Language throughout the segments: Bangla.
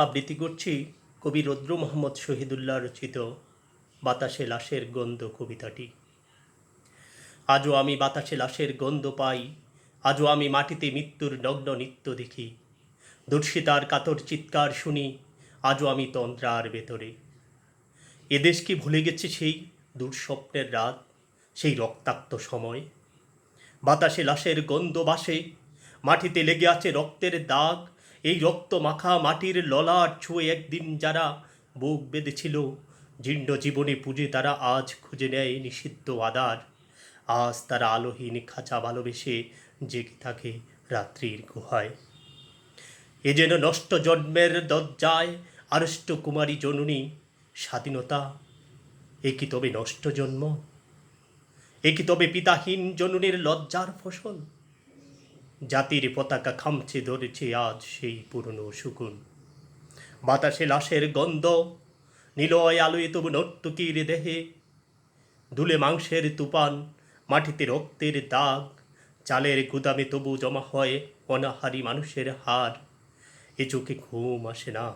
আবৃত্তি করছি কবি রদ্র মোহাম্মদ শহীদুল্লাহ রচিত বাতাসে লাশের গন্ধ কবিতাটি। আজও আমি বাতাসে লাশের গন্ধ পাই, আজও আমি মাটিতে মৃত্যুর নগ্ন নৃত্য দেখি। দর্শিতার কাতর চিৎকার শুনি, আজও আমি তন্দ্রার ভেতরে। এদেশ কি ভুলে গেছে সেই দুঃস্বপ্নের রাত, সেই রক্তাক্ত সময়? বাতাসে লাশের গন্ধ বাসে মাটিতে লেগে আছে রক্তের দাগ এই রক্ত মাখা মাটির ললাট ছুঁয়ে একদিন যারা বুক বেঁধেছিল, জীর্ণ জীবনে পুজে তারা আজ খুঁজে নেয় নিষিদ্ধ আদার। আজ তারা আলোহীন খাঁচা ভালোবেসে জেগে থাকে রাত্রির গুহায়। এ যেন নষ্ট জন্মের দরজায় আড়ষ্ট কুমারী জননী, স্বাধীনতা, এ কি তবে নষ্ট জন্ম? এ কি তবে পিতাহীন জননীর লজ্জার ফসল? জাতির পতাকা খামছে ধরেছে আজ সেই পুরনো শুকুন। বাতাসে লাশের গন্ধ, নিলয় আলোয় তবু নর্তকীর দেহে। দুলে মাংসের তুপান মাটিতে রক্তের দাগ, চালের গুদামে তবু জমা হয় অনাহারি মানুষের হার। এ চোখে ঘুম আসে না,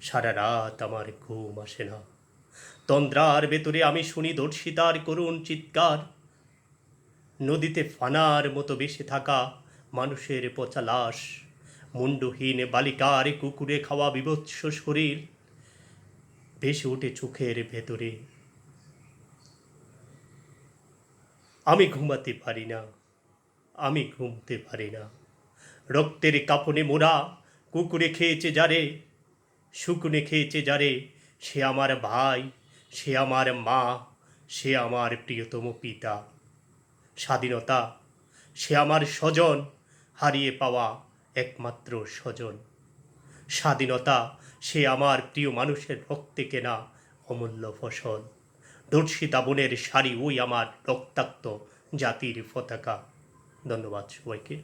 সারা রাত আমার ঘুম আসে না। তন্দ্রার ভেতরে আমি শুনি দর্শিতার করুণ চিৎকার। নদীতে ফানার মতো বেসে থাকা মানুষের পচা লাশ মুন্ডহীন বালিকার কুকুরে খাওয়া বিভৎস শরীর, ভেসে ওঠে চোখের ভেতরে। আমি ঘুমাতে পারি না, আমি ঘুমতে পারি না। রক্তের কাপড়ে মোড়া কুকুরে খেয়েছে যারে, শুকুনে খেয়েছে যারে, সে আমার ভাই, সে আমার মা, সে আমার প্রিয়তম পিতা। স্বাধীনতা, সে আমার স্বজন হারিয়ে পাওয়া একমাত্র স্বজন। স্বাধীনতা সে আমার প্রিয় মানুষের রক্তে কেনা অমূল্য ফসল। দর্শী দাবনের শাড়ি ওই আমার রক্তাক্ত জাতির পতাকা। ধন্যবাদ সবাইকে।